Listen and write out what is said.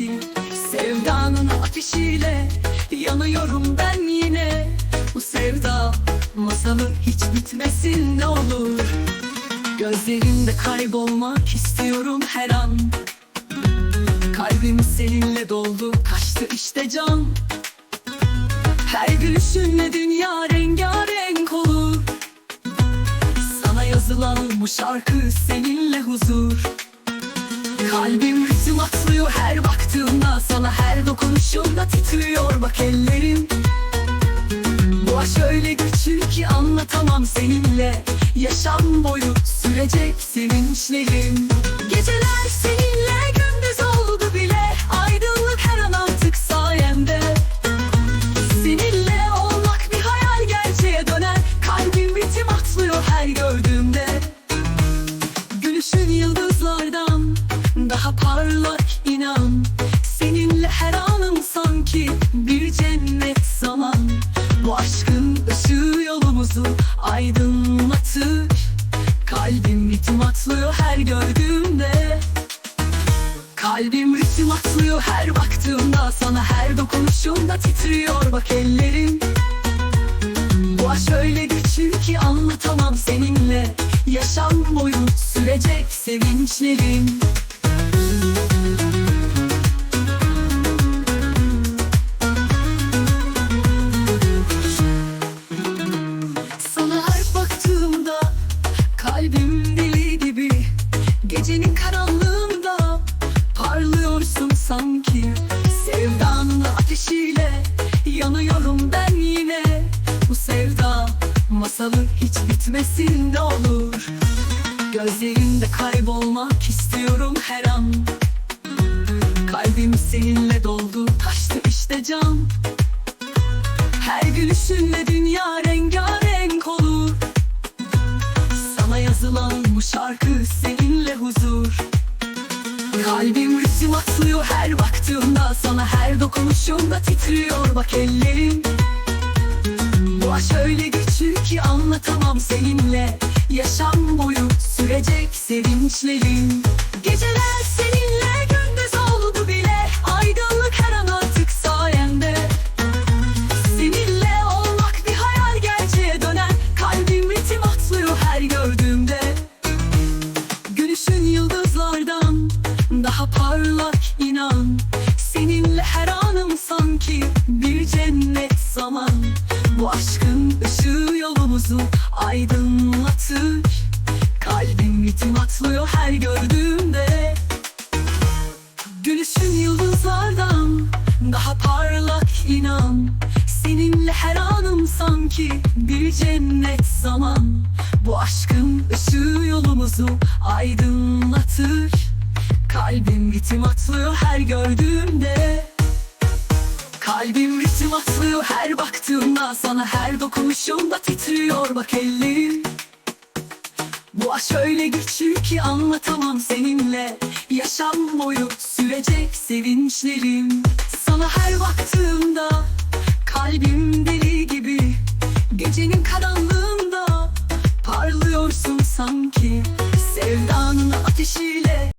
sanki Sevdanın ateşiyle yanıyorum ben yine. Bu sevda masalı hiç bitmesin ne olur. Gözlerinde kaybolmak istiyorum her an. Kalbim seninle doldu kaçtı işte can. Her gülüşünle dünya rengarenk olur. Sana yazılan bu şarkı seninle huzur Kalbim ritim atlıyor her baktığımda. Sana her dokunuşumda titriyor bak ellerim. Bu aşk öyle güçlü ki anlatamam seninle. Yaşam boyu sürecek sevinçlerim. Geceler aşkın ışığı yolumuzu aydınlatır. Kalbim ritim atlıyor her gördüğümde. Kalbim ritim atlıyor her baktığımda. Sana her dokunuşumda titriyor bak ellerim. Bu aşk öyle güçlü ki anlatamam seninle. Yaşam boyu sürecek sevinçlerim Bu sevda masalı hiç bitmesin ne olur. Gözlerinde kaybolmak istiyorum her an. Kalbim seninle doldu taştı işte can. Her gülüşünle dünya rengarenk olur. Sana yazılan bu şarkı seninle huzur. Kalbim ritim atlıyor her baktığımda. Sana her dokunuşumda titriyor bak ellerim Aşk öyle güçlü ki anlatamam seninle. Yaşam boyu sürecek sevinçlerim Geceler seninle gündüz oldu bile. Aydınlık her an artık sayende. Seninle olmak bir hayal gerçeğe döner Kalbim ritim atlıyor her gördüğümde. Gülüşün yıldızlardan daha parlak inan. Seninle her anım sanki bir cennet zaman Bu aşkın ışığı yolumuzu aydınlatır. Kalbim ritim atlıyor her gördüğümde. Gülüşün yıldızlardan daha parlak inan. Seninle her anım sanki bir cennet zaman. Bu aşkın ışığı yolumuzu aydınlatır. Kalbim ritim atlıyor her gördüğümde Kalbim ritim atlıyor her baktığımda. Sana her dokunuşumda titriyor. Bak ellerim. Bu aşk öyle güçlü ki anlatamam seninle. Yaşam boyu sürecek sevinçlerim. Sana her baktığımda kalbim deli gibi. Gecenin karanlığında parlıyorsun sanki. Sevdanın ateşiyle